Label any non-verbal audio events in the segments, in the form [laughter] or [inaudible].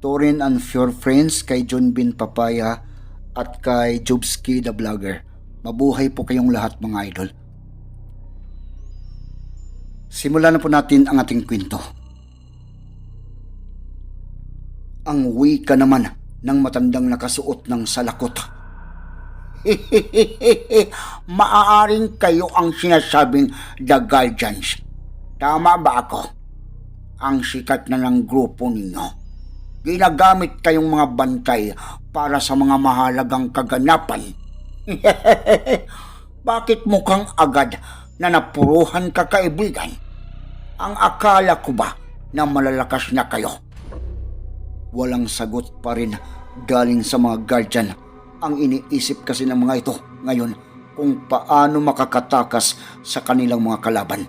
Torin and Your Friends, kay John Bin Papaya at kay Jobski the Vlogger. Mabuhay po kayong lahat mga idol. Simulan na po natin ang ating kwento. Ang wika naman ng matandang nakasuot ng salakot. [laughs] Maaaring kayo ang sinasabing The Guardians. Tama ba ako? Ang sikat na ng grupo ninyo. Ginagamit kayong mga bantay para sa mga mahalagang kaganapan. [laughs] Bakit mukhang agad na napuruhan ka kaibigan? Ang akala ko ba na malalakas na kayo? Walang sagot pa rin galing sa mga guardian. Ang iniisip kasi ng mga ito ngayon kung paano makakatakas sa kanilang mga kalaban.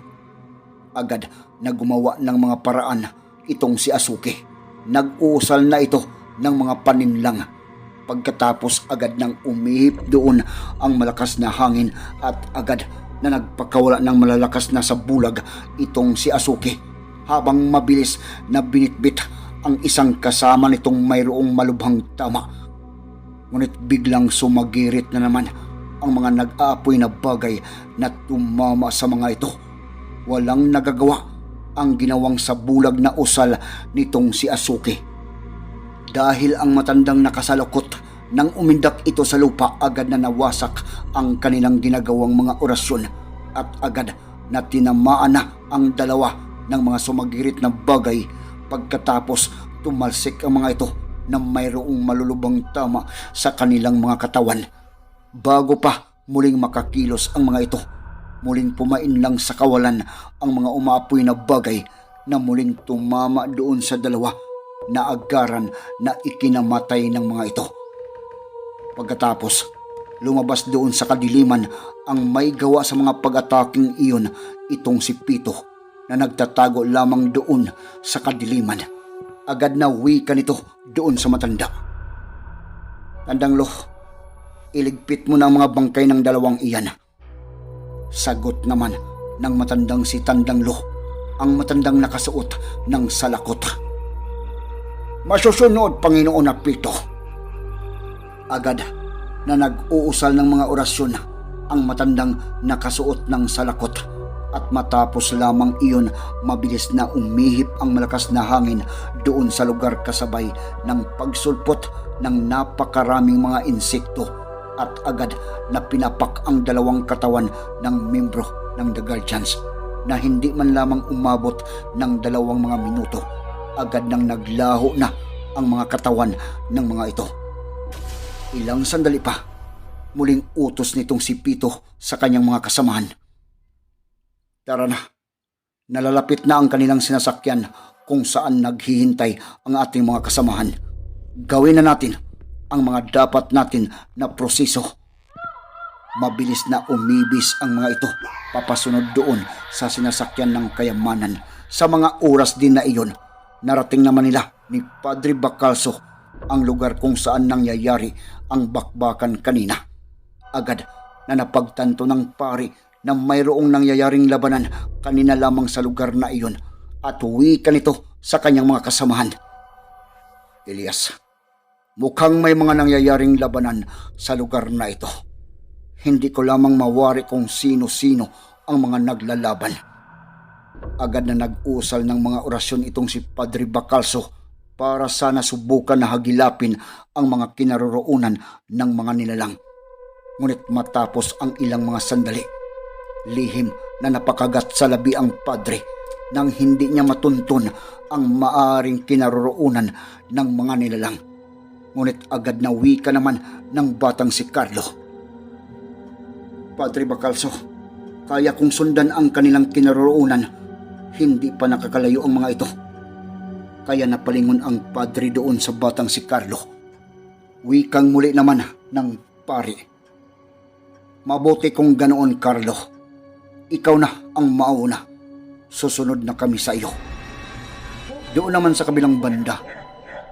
Agad na gumawa ng mga paraan itong si Asuki. Nag-uusal na ito ng mga paninlang. Pagkatapos agad nang umihip doon ang malakas na hangin at agad na nagpakawala ng malalakas na sa bulag itong si Asuki habang mabilis na binitbit ang isang kasama nitong mayroong malubhang tama. Ngunit biglang sumagirit na naman ang mga nag-aapoy na bagay na tumama sa mga ito. Walang nagagawa ang ginawang sa bulag na usal nitong si Asuki. Dahil ang matandang nakasalukot nang umindak ito sa lupa agad na nawasak ang kanilang ginagawang mga orasyon at agad na tinamaan na ang dalawa ng mga sumagirit na bagay pagkatapos tumalsik ang mga ito na mayroong malulubang tama sa kanilang mga katawan. Bago pa muling makakilos ang mga ito, muling pumain lang sa kawalan ang mga umapoy na bagay na muling tumama doon sa dalawa na agaran na ikinamatay ng mga ito. Pagkatapos, lumabas doon sa kadiliman ang may gawa sa mga pag-ataking iyon itong si Pito na nagtatago lamang doon sa kadiliman. Agad na wika nito doon sa matanda. Tandang lo, iligpit mo na ang mga bangkay ng dalawang iyan. Sagot naman ng matandang si Tandang Lo, ang matandang nakasuot ng salakot. Masusunod, Panginoon na Pito. Agad na nag-uusal ng mga orasyon ang matandang nakasuot ng salakot at matapos lamang iyon mabilis na umihip ang malakas na hangin doon sa lugar kasabay ng pagsulpot ng napakaraming mga insekto at agad na pinapak ang dalawang katawan ng membro ng The Guardians na hindi man lamang umabot ng dalawang mga minuto agad nang naglaho na ang mga katawan ng mga ito. Ilang sandali pa, muling utos nitong si Pito sa kanyang mga kasamahan. Tara na, nalalapit na ang kanilang sinasakyan kung saan naghihintay ang ating mga kasamahan. Gawin na natin ang mga dapat natin na proseso. Mabilis na umibis ang mga ito papasunod doon sa sinasakyan ng kayamanan. Sa mga oras din na iyon, narating naman nila ni Padre Bacalso ang lugar kung saan nangyayari ang bakbakan kanina. Agad na napagtanto ng pari na mayroong nangyayaring labanan kanina lamang sa lugar na iyon at uwi ka nito sa kanyang mga kasamahan. Elias, mukhang may mga nangyayaring labanan sa lugar na ito. Hindi ko lamang mawari kung sino-sino ang mga naglalaban. Agad na nag-usal ng mga orasyon itong si Padre Bacalso para sana subukan na hagilapin ang mga kinaroroonan ng mga nilalang. Ngunit matapos ang ilang mga sandali, lihim na napakagat sa labi ang padre nang hindi niya matuntun ang maaring kinaroroonan ng mga nilalang. Ngunit agad na wika naman ng batang si Carlo. Padre Bacalso, kaya kong sundan ang kanilang kinaroroonan, hindi pa nakakalayo ang mga ito. Kaya napalingon ang padre doon sa batang si Carlo. Wikang muli naman ng pari. Mabuti kung ganoon, Carlo. Ikaw na ang mauna. Susunod na kami sa iyo. Doon naman sa kabilang banda,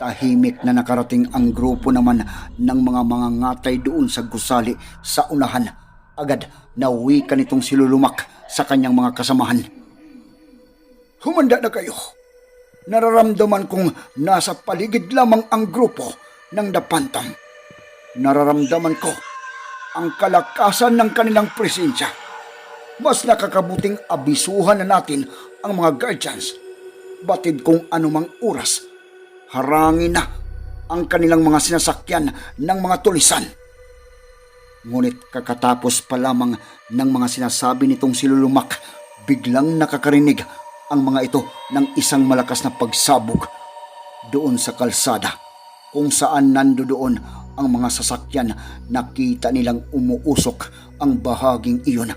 tahimik na nakarating ang grupo naman ng mga mga ngatay doon sa gusali sa unahan. Agad na wika nitong silulumak sa kanyang mga kasamahan. Humanda na kayo. Nararamdaman kong nasa paligid lamang ang grupo ng Dapantam. Nararamdaman ko ang kalakasan ng kanilang presensya. Mas nakakabuting abisuhan na natin ang mga guardians. Batid kung anumang oras, harangin na ang kanilang mga sinasakyan ng mga tulisan. Ngunit kakatapos pa lamang ng mga sinasabi nitong silulumak, biglang nakakarinig ang mga ito ng isang malakas na pagsabog doon sa kalsada kung saan nando doon ang mga sasakyan nakita nilang umuusok ang bahaging iyon.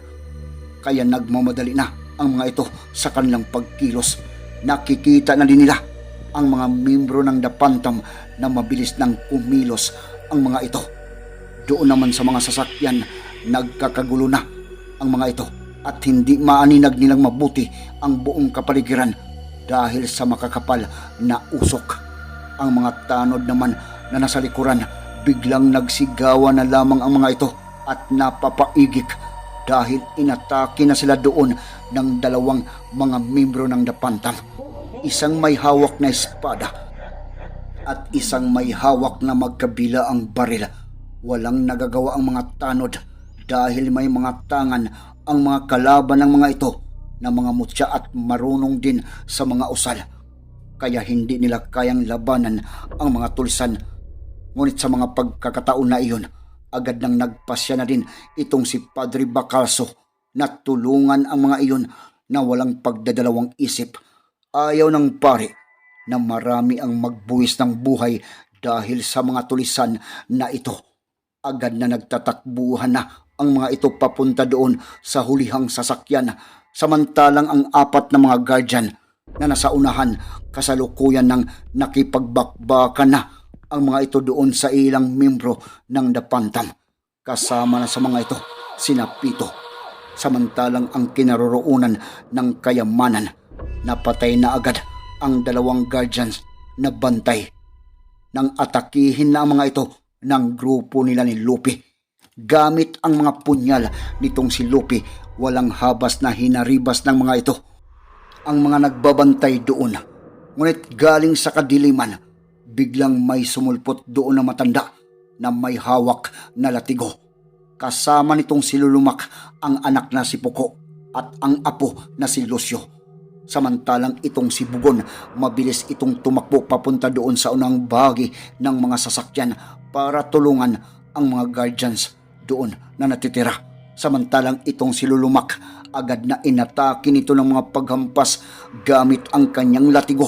Kaya nagmamadali na ang mga ito sa kanilang pagkilos. Nakikita na din nila ang mga membro ng Dapantam na mabilis nang kumilos ang mga ito. Doon naman sa mga sasakyan, nagkakagulo na ang mga ito at hindi maaninag nilang mabuti ang buong kapaligiran dahil sa makakapal na usok. Ang mga tanod naman na nasa likuran, biglang nagsigawan na lamang ang mga ito at napapaigik dahil inatake na sila doon ng dalawang mga membro ng Dapantam. Isang may hawak na espada at isang may hawak na magkabila ang baril. Walang nagagawa ang mga tanod dahil may mga tangan ang mga kalaban ng mga ito na mga mutya at marunong din sa mga usal. Kaya hindi nila kayang labanan ang mga tulisan. Ngunit sa mga pagkakataon na iyon, agad nang nagpasya na din itong si Padre Bacalso na tulungan ang mga iyon na walang pagdadalawang isip. Ayaw ng pare na marami ang magbuwis ng buhay dahil sa mga tulisan na ito. Agad na nagtatakbuhan na ang mga ito papunta doon sa hulihang sasakyan samantalang ang apat na mga guardian na nasa unahan kasalukuyan ng nakipagbakbakan na ang mga ito doon sa ilang membro ng Dapantam. Kasama na sa mga ito sina Pito. Samantalang ang kinaroroonan ng kayamanan napatay na agad ang dalawang guardians na bantay nang atakihin na ang mga ito ng grupo nila ni Lupi. Gamit ang mga punyal nitong si Lupi, walang habas na hinaribas ng mga ito. Ang mga nagbabantay doon, ngunit galing sa kadiliman, biglang may sumulpot doon na matanda na may hawak na latigo. Kasama nitong si Lulumak ang anak na si Puko at ang apo na si Lucio. Samantalang itong si Bugon, mabilis itong tumakbo papunta doon sa unang bahagi ng mga sasakyan para tulungan ang mga guardians doon na natitira. Samantalang itong si Lulumak, agad na inatake nito ng mga paghampas gamit ang kanyang latigo,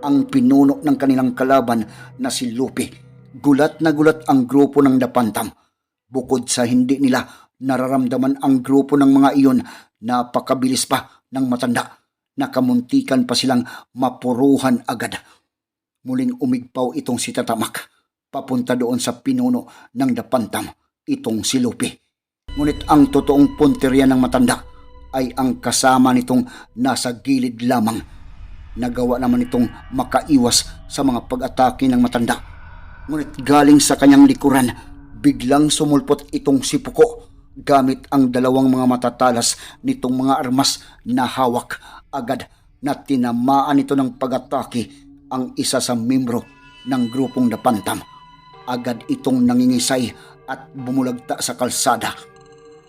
ang pinuno ng kanilang kalaban na si Lupi. Gulat na gulat ang grupo ng Dapantam. Bukod sa hindi nila nararamdaman ang grupo ng mga iyon, napakabilis pa ng matanda nakamuntikan pa silang mapuruhan agad. Muling umigpaw itong si Tatamak, papunta doon sa pinuno ng Dapantam, itong si Lupi. Ngunit ang totoong punteriya ng matanda ay ang kasama nitong nasa gilid lamang. Nagawa naman itong makaiwas sa mga pag-atake ng matanda. Ngunit galing sa kanyang likuran, biglang sumulpot itong si Puko gamit ang dalawang mga matatalas nitong mga armas na hawak agad na tinamaan ito ng pag-atake ang isa sa membro ng grupong Dapantam. Agad itong nangingisay at bumulagta sa kalsada.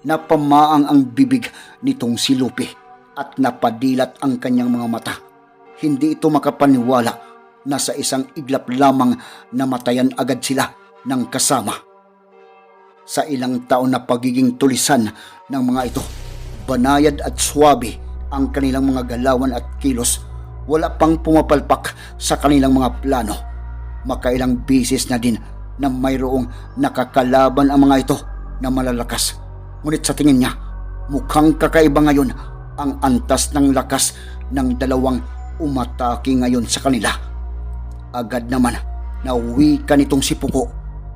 Napamaang ang bibig nitong si Lupi at napadilat ang kanyang mga mata. Hindi ito makapaniwala na sa isang iglap lamang namatayan agad sila ng kasama. Sa ilang taon na pagiging tulisan ng mga ito, banayad at swabe ang kanilang mga galawan at kilos, wala pang pumapalpak sa kanilang mga plano. Makailang bisis na din na mayroong nakakalaban ang mga ito na malalakas. Ngunit sa tingin niya, mukhang kakaiba ngayon ang antas ng lakas ng dalawang umatake ngayon sa kanila. Agad naman, nauwi ka nitong si Puko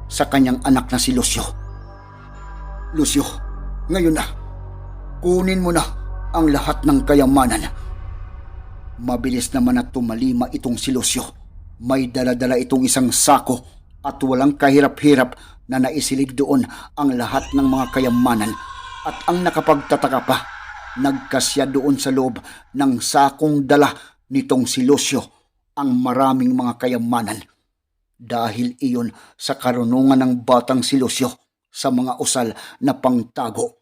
sa kanyang anak na si Lucio. Lucio, ngayon na, kunin mo na ang lahat ng kayamanan. Mabilis naman na tumalima itong si Lucio. May daladala itong isang sako at walang kahirap-hirap na naisilid doon ang lahat ng mga kayamanan at ang nakapagtataka pa, nagkasya doon sa loob ng sakong dala nitong si Lucio ang maraming mga kayamanan dahil iyon sa karunungan ng batang si Lucio sa mga usal na pangtago.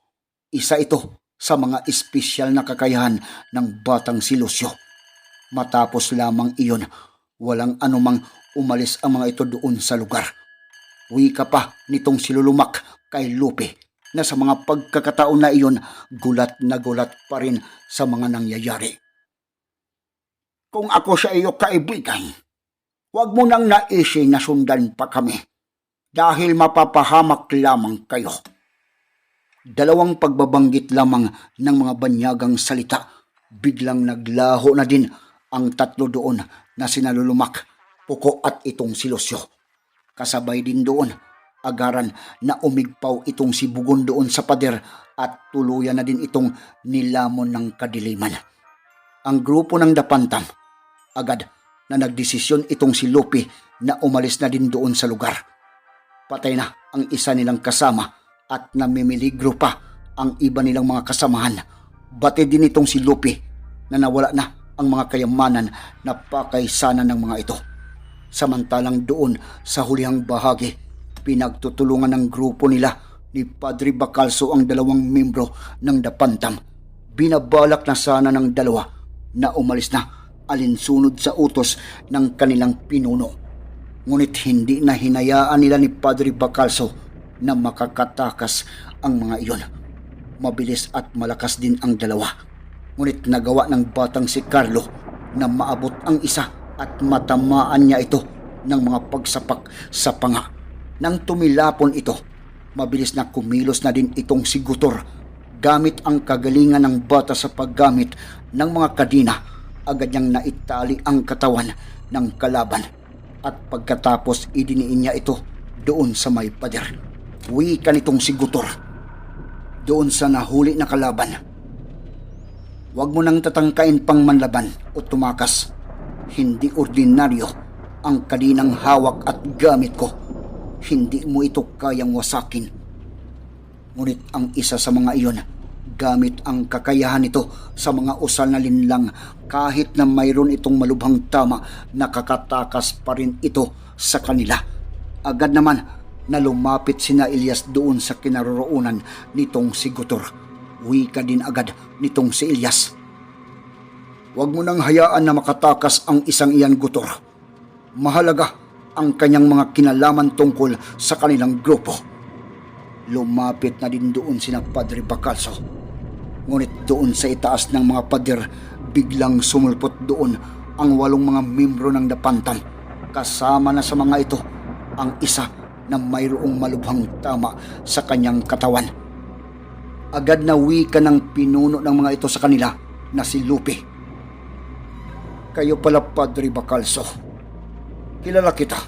Isa ito sa mga espesyal na kakayahan ng batang si Lucio. Matapos lamang iyon, walang anumang umalis ang mga ito doon sa lugar. Wika pa nitong silulumak kay Lupe na sa mga pagkakataon na iyon, gulat na gulat pa rin sa mga nangyayari. Kung ako sa iyo kaibigan, huwag mo nang naising na sundan pa kami dahil mapapahamak lamang kayo. Dalawang pagbabanggit lamang ng mga banyagang salita, biglang naglaho na din ang tatlo doon na sinalulumak, puko at itong si Lucio. Kasabay din doon, agaran na umigpaw itong si Bugon doon sa pader at tuluyan na din itong nilamon ng kadiliman. Ang grupo ng Dapantam, agad na nagdesisyon itong si Lupi na umalis na din doon sa lugar. Patay na ang isa nilang kasama at namimiligro pa ang iba nilang mga kasamahan. Bati din itong si Lupi na nawala na ang mga kayamanan na pakaisanan ng mga ito. Samantalang doon sa hulihang bahagi, pinagtutulungan ng grupo nila ni Padre Bacalso ang dalawang membro ng Dapantam. Binabalak na sana ng dalawa na umalis na alinsunod sa utos ng kanilang pinuno. Ngunit hindi na hinayaan nila ni Padre Bacalso na makakatakas ang mga iyon. Mabilis at malakas din ang dalawa. Ngunit nagawa ng batang si Carlo na maabot ang isa at matamaan niya ito ng mga pagsapak sa panga. Nang tumilapon ito, mabilis na kumilos na din itong si Gutor gamit ang kagalingan ng bata sa paggamit ng mga kadina agad niyang naitali ang katawan ng kalaban at pagkatapos idiniin niya ito doon sa may pader. Wika nitong si Gutor doon sa nahuli na kalaban. Huwag mo nang tatangkain pang manlaban o tumakas. Hindi ordinaryo ang kadinang hawak at gamit ko. Hindi mo ito kayang wasakin. Ngunit ang isa sa mga iyon, gamit ang kakayahan nito sa mga usal na linlang kahit na mayroon itong malubhang tama, nakakatakas pa rin ito sa kanila. Agad naman na lumapit sina Ilyas doon sa kinaroroonan nitong si Gutor. Wika din agad nitong si Ilyas. Huwag mo nang hayaan na makatakas ang isang iyan, Gutor. Mahalaga ang kanyang mga kinalaman tungkol sa kanilang grupo. Lumapit na din doon sina Padre Bacalso. Ngunit doon sa itaas ng mga pader, biglang sumulpot doon ang walong mga membro ng Dapantam. Kasama na sa mga ito ang isa na mayroong malubhang tama sa kanyang katawan. Agad na wika ng pinuno ng mga ito sa kanila na si Lupe. Kayo pala Padre Bacalso. Kilala kita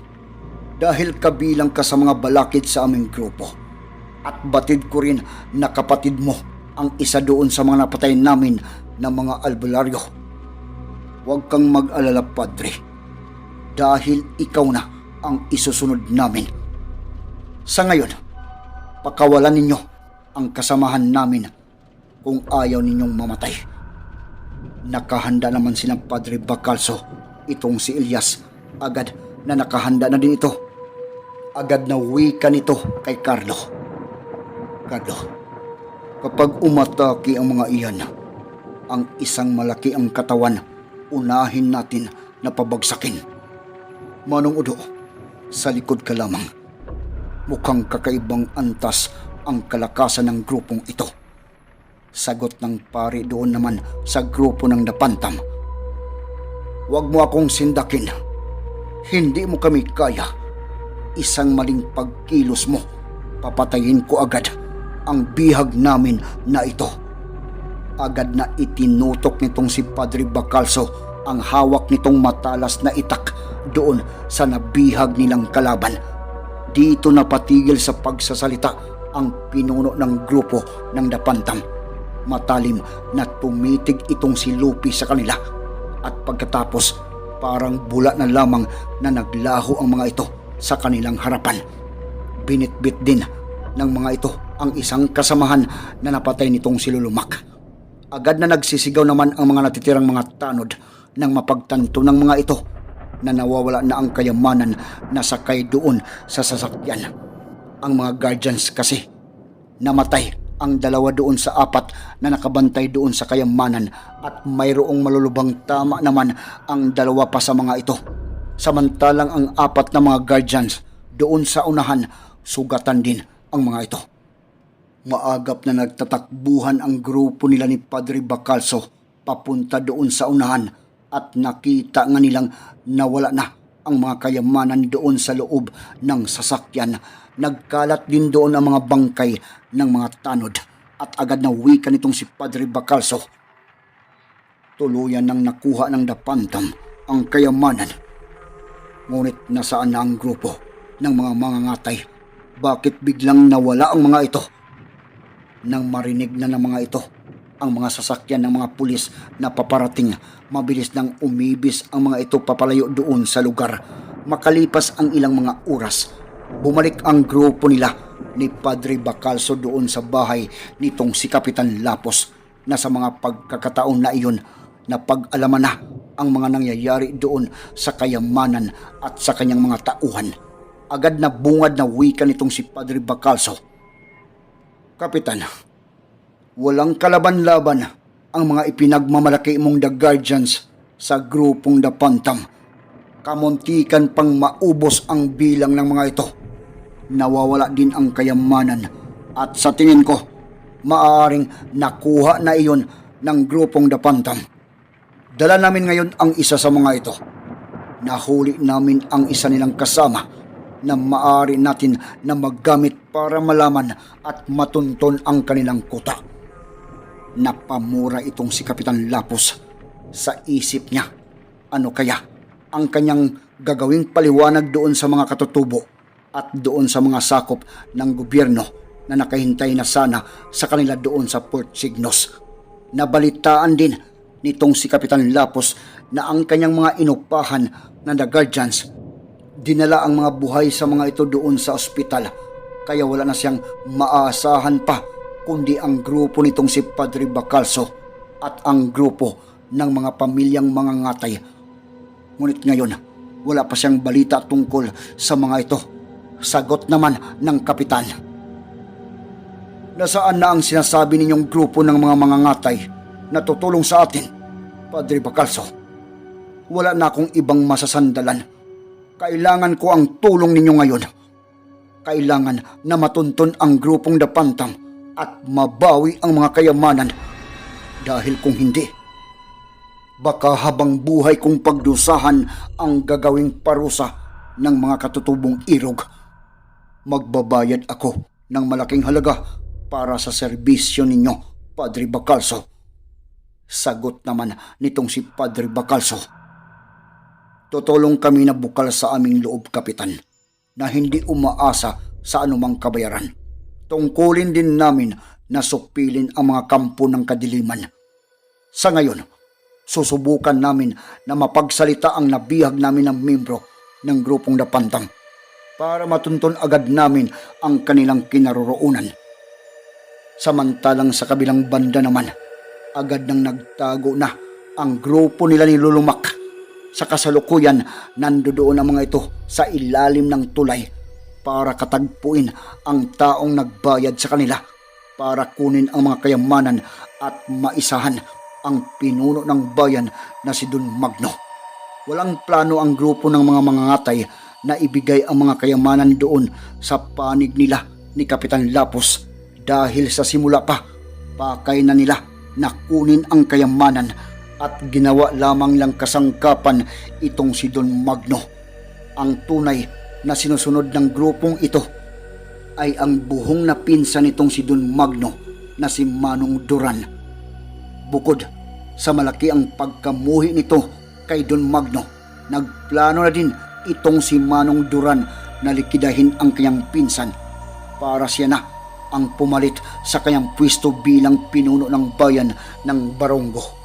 dahil kabilang ka sa mga balakid sa aming grupo. At batid ko rin na kapatid mo ang isa doon sa mga napatay namin na mga albularyo. Huwag kang mag-alala, Padre. Dahil ikaw na ang isusunod namin. Sa ngayon, pakawalan ninyo ang kasamahan namin kung ayaw ninyong mamatay. Nakahanda naman silang Padre Bacalso, itong si Elias. Agad na nakahanda na din ito. Agad na wika nito kay Carlo. Carlo, kapag umatake ang mga iyan, ang isang malaki ang katawan, unahin natin na pabagsakin. Manong Udo, sa likod ka lamang. Mukhang kakaibang antas ang kalakasan ng grupong ito. Sagot ng pari doon naman sa grupo ng Dapantam. Huwag mo akong sindakin. Hindi mo kami kaya. Isang maling pagkilos mo, papatayin ko agad ang bihag namin na ito. Agad na itinutok nitong si Padre Bacalso ang hawak nitong matalas na itak doon sa nabihag nilang kalaban. Dito napatigil sa pagsasalita ang pinuno ng grupo ng Dapantam. Matalim na tumitig itong si Lupi sa kanila at pagkatapos parang bula na lamang na naglaho ang mga ito sa kanilang harapan. Binitbit din ng mga ito ang isang kasamahan na napatay nitong si Lulumak. Agad na nagsisigaw naman ang mga natitirang mga tanod nang mapagtanto ng mga ito na nawawala na ang kayamanan na sakay doon sa sasakyan. Ang mga guardians kasi namatay ang dalawa doon sa apat na nakabantay doon sa kayamanan at mayroong malulubang tama naman ang dalawa pa sa mga ito. Samantalang ang apat na mga guardians doon sa unahan sugatan din ang mga ito. Maagap na nagtatakbuhan ang grupo nila ni Padre Bacalso papunta doon sa unahan at nakita nga nilang nawala na ang mga kayamanan doon sa loob ng sasakyan. Nagkalat din doon ang mga bangkay ng mga tanod at agad na wika nitong si Padre Bacalso. Tuluyan nang nakuha ng dapantam ang kayamanan. Ngunit nasaan na ang grupo ng mga mangangatay? Bakit biglang nawala ang mga ito? Nang marinig na ng mga ito ang mga sasakyan ng mga pulis na paparating, mabilis nang umibis ang mga ito papalayo doon sa lugar. Makalipas ang ilang mga oras, bumalik ang grupo nila ni Padre Bacalso doon sa bahay nitong si Kapitan Lapos na sa mga pagkakataon na iyon na pag-alaman na ang mga nangyayari doon sa kayamanan at sa kanyang mga tauhan. Agad na bungad na wika nitong si Padre Bacalso. Kapitan, walang kalaban-laban ang mga ipinagmamalaki mong The Guardians sa grupong The Pantam. Kamuntikan pang maubos ang bilang ng mga ito. Nawawala din ang kayamanan at sa tingin ko, maaaring nakuha na iyon ng grupong The Pantam. Dala namin ngayon ang isa sa mga ito. Nahuli namin ang isa nilang kasama na maaari natin na maggamit para malaman at matunton ang kanilang kuta. Napamura itong si Kapitan Lapos sa isip niya. Ano kaya ang kanyang gagawing paliwanag doon sa mga katutubo at doon sa mga sakop ng gobyerno na nakahintay na sana sa kanila doon sa Port Signos. Nabalitaan din nitong si Kapitan Lapos na ang kanyang mga inupahan na The Guardians dinala ang mga buhay sa mga ito doon sa ospital kaya wala na siyang maasahan pa kundi ang grupo nitong si Padre Bacalso at ang grupo ng mga pamilyang mga ngatay. Ngunit ngayon, wala pa siyang balita tungkol sa mga ito. Sagot naman ng kapitan. Nasaan na ang sinasabi ninyong grupo ng mga mga ngatay na tutulong sa atin, Padre Bacalso? Wala na akong ibang masasandalan kailangan ko ang tulong ninyo ngayon. Kailangan na matunton ang grupong Dapantam at mabawi ang mga kayamanan. Dahil kung hindi, baka habang buhay kong pagdusahan ang gagawing parusa ng mga katutubong irog. Magbabayad ako ng malaking halaga para sa serbisyo ninyo, Padre Bacalso. Sagot naman nitong si Padre Bacalso. Tutulong kami na bukal sa aming loob, Kapitan, na hindi umaasa sa anumang kabayaran. Tungkulin din namin na supilin ang mga kampo ng kadiliman. Sa ngayon, susubukan namin na mapagsalita ang nabihag namin ng membro ng grupong Dapantang para matunton agad namin ang kanilang kinaroroonan. Samantalang sa kabilang banda naman, agad nang nagtago na ang grupo nila ni Lulumak sa kasalukuyan, nandoon ang mga ito sa ilalim ng tulay para katagpuin ang taong nagbayad sa kanila para kunin ang mga kayamanan at maisahan ang pinuno ng bayan na si Don Magno. Walang plano ang grupo ng mga mangangatay na ibigay ang mga kayamanan doon sa panig nila ni Kapitan Lapos dahil sa simula pa, pakay na nila na kunin ang kayamanan at ginawa lamang lang kasangkapan itong si Don Magno. Ang tunay na sinusunod ng grupong ito ay ang buhong na pinsan nitong si Don Magno na si Manong Duran. Bukod sa malaki ang pagkamuhi nito kay Don Magno, nagplano na din itong si Manong Duran na likidahin ang kanyang pinsan para siya na ang pumalit sa kanyang pwesto bilang pinuno ng bayan ng Barongo.